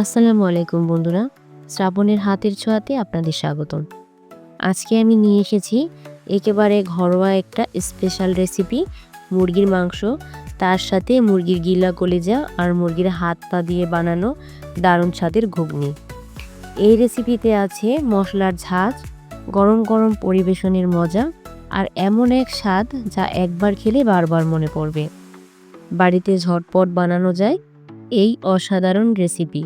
আসসালামু আলাইকুম বন্ধুরা, শ্রাবণের হাতের ছোঁয়াতে আপনাদের স্বাগতম। আজকে আমি নিয়ে এসেছি একেবারে ঘরোয়া একটা স্পেশাল রেসিপি মুরগির মাংস, তার সাথে মুরগির গিলা কলিজা আর মুরগির হাত পা দিয়ে বানানো দারুণ স্বাদের ঘুগনি। এই রেসিপিতে আছে মশলার ঝাঁজ, গরম গরম পরিবেশনের মজা আর এমন এক স্বাদ যা একবার খেলে বারবার মনে পড়বে। বাড়িতে ঝটপট বানানো যায় এই অসাধারণ রেসিপি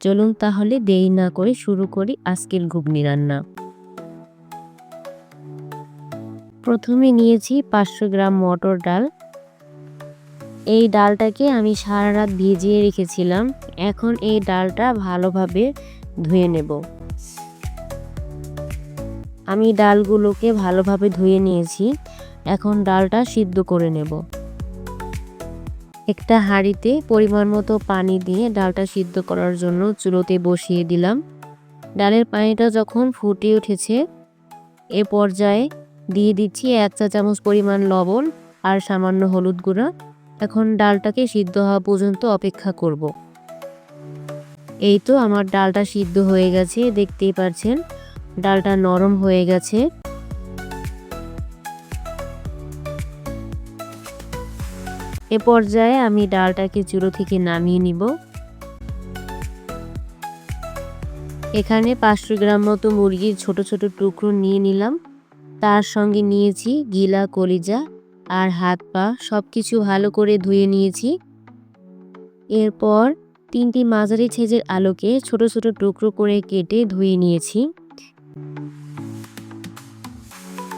চলুন তাহলে দেরি না করে শুরু করি আজকের ঘুগনি রান্না। প্রথমে নিয়েছি পাঁচশো গ্রাম মটর ডাল। এই ডালটাকে আমি সারা রাত ভিজিয়ে রেখেছিলাম। এখন এই ডালটা ভালোভাবে ধুয়ে নেব। আমি ডালগুলোকে ভালোভাবে ধুয়ে নিয়েছি। এখন ডালটা সিদ্ধ করে নেব। একটা হাঁড়িতে পরিমাণ মতো পানি দিয়ে ডালটা সিদ্ধ করার জন্য চুলোতে বসিয়ে দিলাম। ডালের পানিটা যখন ফুটে উঠেছে, এ পর্যায়ে দিয়ে দিচ্ছি এক চা চামচ পরিমাণ লবণ আর সামান্য হলুদ গুঁড়া। এখন ডালটাকে সিদ্ধ হওয়া পর্যন্ত অপেক্ষা করব। এই তো আমার ডালটা সিদ্ধ হয়ে গেছে, দেখতেই পাচ্ছেন ডালটা নরম হয়ে গেছে। এ পর্যায়ে আমি ডালটাকে চুলো থেকে নামিয়ে নিব। এখানে পাঁচশো গ্রাম মতো মুরগির ছোট ছোট টুকরো নিয়ে নিলাম। তার সঙ্গে নিয়েছি গিলা, কলিজা আর হাত পা সব কিছু ভালো করে ধুয়ে নিয়েছি। এরপর তিনটি মাঝারি ছেজের আলোকে ছোট ছোট টুকরো করে কেটে ধুয়ে নিয়েছি।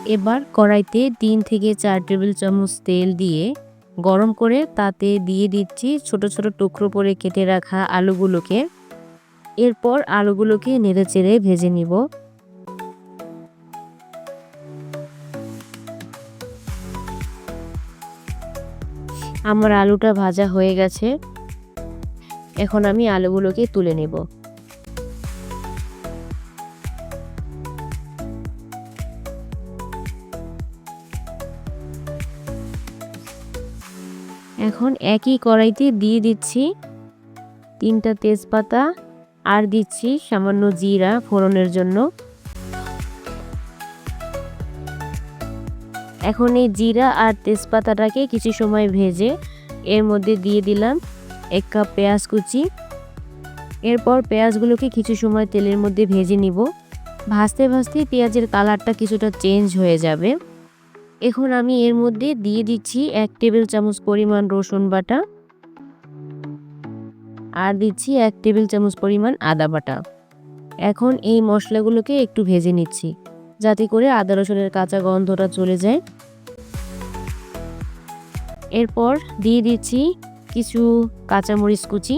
এবার কড়াইতে তিন থেকে চার টেবিল চামচ তেল দিয়ে গরম করে তাতে দিয়ে দিচ্ছি ছোট ছোট টুকরো করে কেটে রাখা আলুগুলোকে। এরপর আলুগুলোকে নেড়ে চেড়ে ভেজে নিব। আমার আলুটা ভাজা হয়ে গেছে। এখন আমি আলুগুলোকে তুলে নেব। এখন একই কড়াইতে দিয়ে দিচ্ছি তিনটা তেজপাতা আর দিচ্ছি সামান্য জিরা ফোড়নের জন্য। এখন এই জিরা আর তেজপাতাটাকে কিছু সময় ভেজে এর মধ্যে দিয়ে দিলাম এক কাপ পেঁয়াজ কুচি। এরপর পেঁয়াজগুলোকে কিছু সময় তেলের মধ্যে ভেজে নিব। ভাজতে ভাজতে পেঁয়াজের কালারটা কিছুটা চেঞ্জ হয়ে যাবে। এখন আমি এর মধ্যে দিয়ে দিচ্ছি এক টেবিল চামচ পরিমাণ রসুন বাটা আর দিচ্ছি এক টেবিল চামচ পরিমাণ আদা বাটা। এখন এই মশলাগুলোকে একটু ভেজে নিচ্ছি যাতে করে আদা রসুনের কাঁচা গন্ধটা চলে যায়। এরপর দিয়ে দিচ্ছি কিছু কাঁচামরিচ কুচি।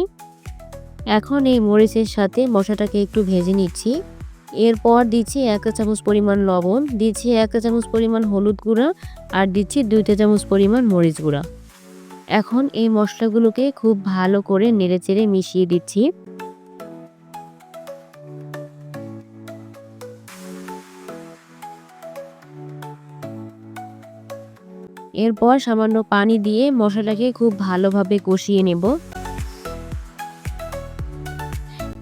এখন এই মরিচের সাথে মশলাটাকে একটু ভেজে নিচ্ছি। এরপর দিচ্ছি এক চামচ পরিমাণ লবণ, দিচ্ছি এক চামচ পরিমাণ হলুদ গুঁড়া আর দিচ্ছি দুই চামচ পরিমাণ মরিচ গুঁড়া। এখন এই মশলাগুলোকে খুব ভালো করে নেড়েচেড়ে মিশিয়ে দিচ্ছি। এরপর সামান্য পানি দিয়ে মশলাটাকে খুব ভালোভাবে কষিয়ে নেব।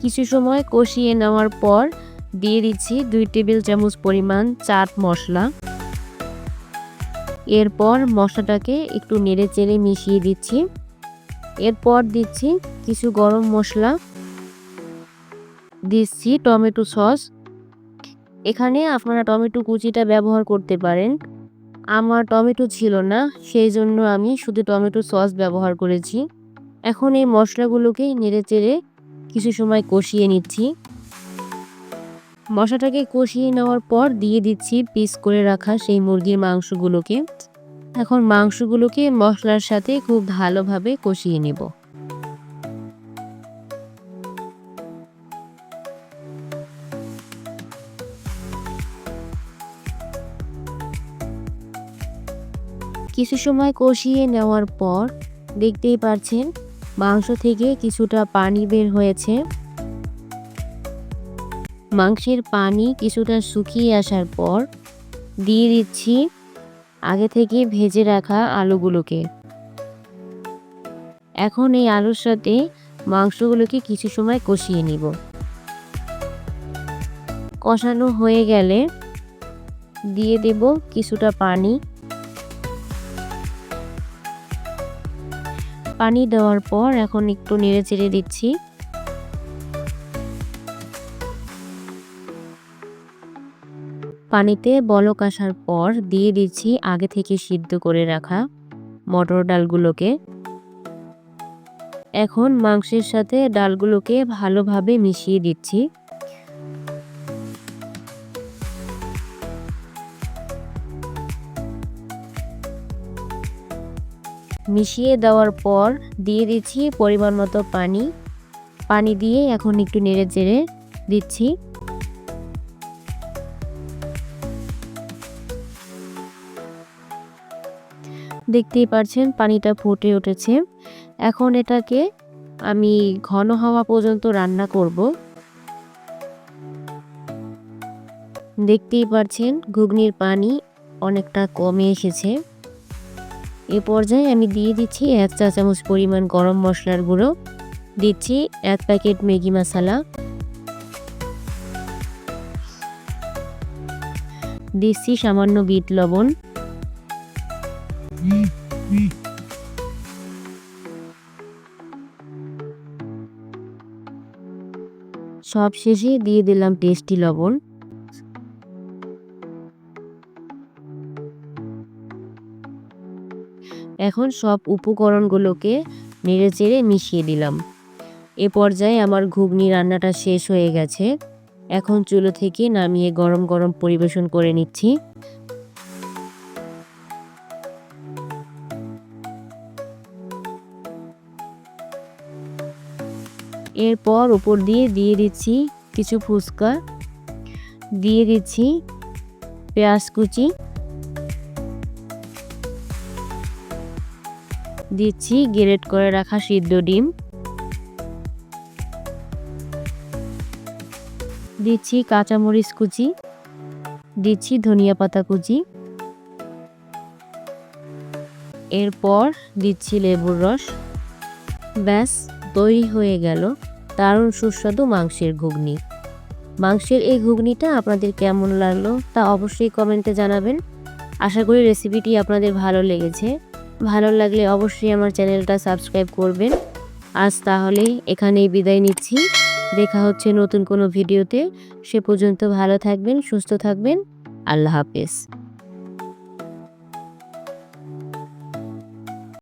কিছু সময় কষিয়ে নেওয়ার পর দিয়ে দিচ্ছি দুই টেবিল চামচ পরিমাণ চাট মশলা। এরপর মশলাটাকে একটু নেড়ে চেড়ে মিশিয়ে দিচ্ছি। এরপর দিচ্ছি কিছু গরম মশলা। দিচ্ছি টমেটো সস। এখানে আপনারা টমেটো কুচিটা ব্যবহার করতে পারেন। আমার টমেটো ছিল না সেই জন্য আমি শুধু টমেটো সস ব্যবহার করেছি। এখন এই মশলাগুলোকে নেড়ে চেড়ে কিছু সময় কষিয়ে নিচ্ছি। মশলাটাকে কষিয়ে নেওয়ার পর দিয়ে দিচ্ছি পিস করে রাখা সেই মুরগির মাংসগুলোকে। এখন মাংসগুলোকে মশলার সাথে খুব ভালোভাবে কষিয়ে নেব। কিছু সময় কষিয়ে নেওয়ার পর দেখতেই পাচ্ছেন মাংস থেকে কিছুটা পানি বের হয়েছে। মাংসের পানি কিছুটা শুকিয়ে আসার পর দিয়ে দিচ্ছি আগে থেকে ভেজে রাখা আলুগুলোকে। এখন এই আলুর সাথে মাংসগুলোকে কিছু সময় কষিয়ে নিব। কষানো হয়ে গেলে দিয়ে দেব কিছুটা পানি। পানি দেওয়ার পর এখন একটু নেড়ে চেড়ে দিচ্ছি। পানিতে বলক আসার পর দিয়ে দিচ্ছি আগে থেকে সিদ্ধ করে রাখা মটর ডালগুলোকে। এখন মাংসের সাথে ডালগুলোকে ভালোভাবে মিশিয়ে দিচ্ছি। মিশিয়ে দেওয়ার পর দিয়ে দিচ্ছি পরিমাণ মতো পানি। পানি দিয়ে এখন একটু নেড়ে চেড়ে দিচ্ছি। দেখতেই পারছেন পানিটা ফুটে উঠেছে। এখন এটাকে আমি ঘন হওয়া পর্যন্ত রান্না করব। দেখতেই পারছেন ঘুগনির পানি অনেকটা কমে এসেছে। এ পর্যায়ে আমি দিয়ে দিচ্ছি এক চা চামচ পরিমাণ গরম মশলার গুঁড়ো। দিচ্ছি এক প্যাকেট ম্যাগি মশলা। দিচ্ছি সামান্য বিট লবণ। সব শেষে দিয়ে দিলাম টেস্টি লবণ। এখন সব উপকরণগুলোকে নেড়ে চেড়ে মিশিয়ে দিলাম। এ পর্যায়ে আমার ঘুগনি রান্নাটা শেষ হয়ে গেছে। এখন চুলো থেকে নামিয়ে গরম গরম পরিবেশন করে নিচ্ছি। এরপর উপর দিয়ে দিয়ে দিচ্ছি কিছু ফুচকা, দিয়ে দিচ্ছি পেঁয়াজ কুচি, দিচ্ছি গ্রেট করে রাখা সিদ্ধ ডিম, দিচ্ছি কাঁচামরিচ কুচি, দিচ্ছি ধনিয়া পাতা কুচি, এরপর দিচ্ছি লেবুর রস, ব্যাস। তৈরি হয়ে গেল দারুণ সুস্বাদু মাংসের ঘুগনি। মাংসের এই ঘুগনিটা আপনাদের কেমন লাগল তা অবশ্যই কমেন্টে জানাবেন। আশা করি রেসিপিটি আপনাদের ভালো লেগেছে। ভালো লাগলে অবশ্যই আমার চ্যানেলটা সাবস্ক্রাইব করবেন। আজ তাহলে এখানেই বিদায় নিচ্ছি। দেখা হচ্ছে নতুন কোনো ভিডিওতে। সে পর্যন্ত ভালো থাকবেন, সুস্থ থাকবেন। আল্লাহ হাফেজ।